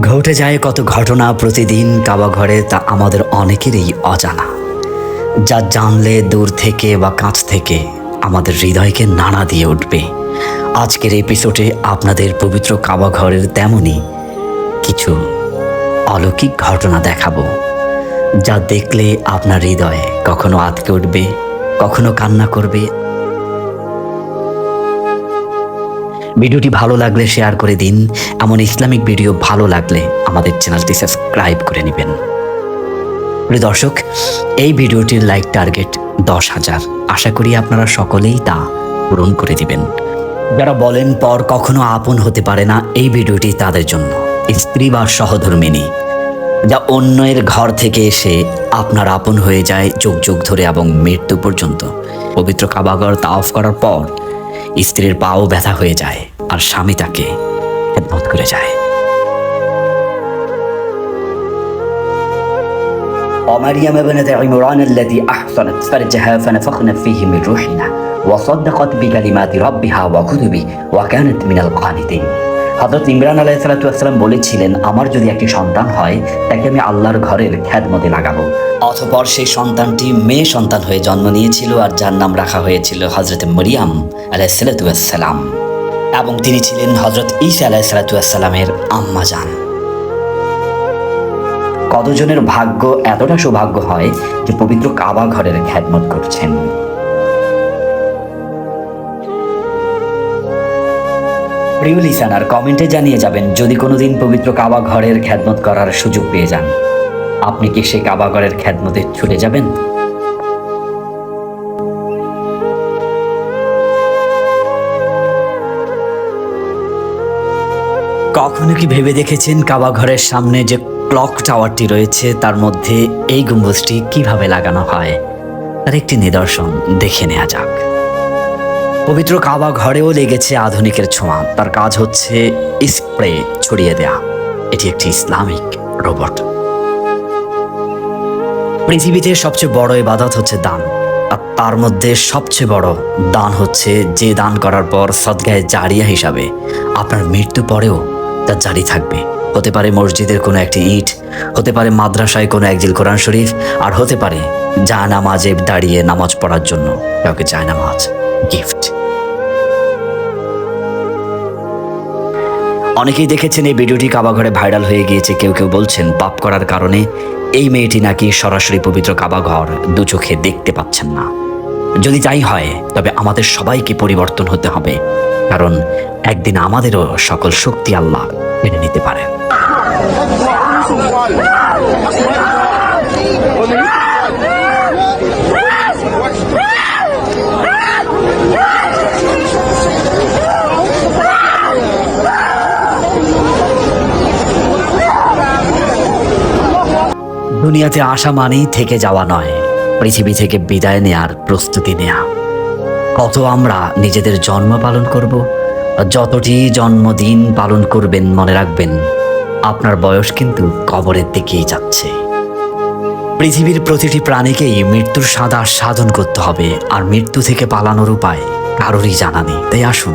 ঘটে যায় কত ঘটনা প্রতিদিন কাবা ঘরে, তা আমাদের অনেকেরই অজানা। যা জানলে দূর থেকে বা কাছ থেকে আমাদের হৃদয়কে নাড়া দিয়ে উঠবে। আজকের এপিসোডে আপনাদের পবিত্র কাবা ঘরের তেমনই কিছু অলৌকিক ঘটনা দেখাবো, যা দেখলে আপনার হৃদয়ে কখনো আতকে উঠবে, কখনো কান্না করবে ভিডিওটি ভালো লাগলে শেয়ার করে দিন। এমন ইসলামিক ভিডিও ভালো লাগলে আমাদের চ্যানেলটি সাবস্ক্রাইব করে নেবেন। প্রিয় দর্শক, এই ভিডিওটির লাইক টার্গেট দশ হাজার। আশা করি আপনারা সকলেই তা পূরণ করে দিবেন। যারা বলেন পর কখনো আপন হতে পারে না, এই ভিডিওটি তাদের জন্য। স্ত্রী বা সহধর্মিনী, যা অন্যের ঘর থেকে এসে আপনার আপন হয়ে যায় যুগ যুগ ধরে এবং মৃত্যু পর্যন্ত। পবিত্র কাবাগর তাওফ করার পর স্ত্রীর পাও ব্যথা হয়ে যায়। আর স্বামী তাকে খেদমত করে যায় ومريم ابنة عمران التي أحصنت فرجها فنفخنا فيه من روحنا وصدقت بكلمات ربها وكتبه وكانت من القانتين হজরত ইমরান আলাহ সালাতাম বলেছিলেন আমার যদি একটি সন্তান হয় তাকে আমি আল্লাহর ঘরের খ্যাতমতে লাগাবো অতপর সেই সন্তানটি মেয়ে সন্তান হয়ে জন্ম নিয়েছিল আর যার নাম রাখা হয়েছিল হজরত মরিয়াম আলাহ সালাতাম এবং তিনি ছিলেন হজরত ঈসা আলাহ সালাতামের আম্মা যান কতজনের ভাগ্য এতটা সৌভাগ্য হয় যে পবিত্র কাবা ঘরের খ্যাতমত করছেন? প্রিয় লিসানার কমেন্টে জানিয়ে যাবেন, যদি কোনোদিন পবিত্র কাবা ঘরের খ্যাতমত করার সুযোগ পেয়ে যান, আপনি কি সেই কাবা ঘরের খ্যাতমতে ছুটে যাবেন? কখনো কি ভেবে দেখেছেন কাবা ঘরের সামনে যে ক্লক টাওয়ারটি রয়েছে? তার মধ্যে এই গম্বুজটি কীভাবে লাগানো হয়? তার একটি নিদর্শন দেখে নেওয়া যাক। পবিত্র কাবা ঘরেও লেগেছে আধুনিকের ছোঁয়া। তার কাজ হচ্ছে স্প্রে ছড়িয়ে দেয়া। এটি একটি ইসলামিক রোবট। পৃথিবীতে সবচেয়ে বড় ইবাদত হচ্ছে দান। আর তার মধ্যে সবচেয়ে বড় দান হচ্ছে যে দান করার পর সদগায় জারিয়া হিসাবে। আপনার মৃত্যু পরেও তা জারি থাকবে। হতে পারে মসজিদের কোনো একটি ইট, হতে পারে মাদ্রাসায় কোনো একজিল কোরআন শরীফ, আর হতে পারে যা নামাজে দাঁড়িয়ে নামাজ পড়ার জন্য কাউকে যায় নামাজ গিফট অনেকেই দেখেছেন এই ভিডিওটি কাবাঘরে ভাইরাল হয়ে গিয়েছে, কেউ কেউ বলছেন পাপ করার কারণে এই মেয়েটি নাকি সরাসরি পবিত্র কাবাঘর দু চোখে দেখতে পাচ্ছেন না। যদি যাই হয়, তবে আমাদের সবাইকে পরিবর্তন হতে হবে। কারণ একদিন আমাদেরও সকল শক্তি আল্লাহ মেনে নিতে পারেন দুনিয়াতে আসা মানেই থেকে যাওয়া নয়। পৃথিবী থেকে বিদায় নেয়ার প্রস্তুতি নেয়া। কত আমরা নিজেদের জন্ম পালন করব যতটি জন্মদিন পালন করবেন মনে রাখবেন, আপনার বয়স কিন্তু কবরের দিকেই যাচ্ছে। পৃথিবীর প্রতিটি প্রাণীকেই মৃত্যুর সাদা সাধন করতে হবে, আর মৃত্যু থেকে পালানোর উপায় কারোরই জানা নেই। তাই আসুন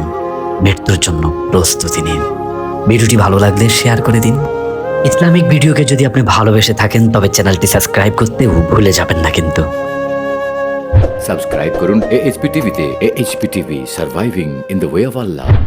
মৃত্যুর জন্য প্রস্তুতি নিন। ভিডিওটি ভালো লাগলে শেয়ার করে দিন। ইসলামিক ভিডিওকে যদি আপনি ভালোবেসে থাকেন, তবে চ্যানেলটি সাবস্ক্রাইব করতেও ভুলে যাবেন না কিন্তু। সাবস্ক্রাইব করুন এএইচপি টিভিতে। AHP TV surviving in the way of Allah.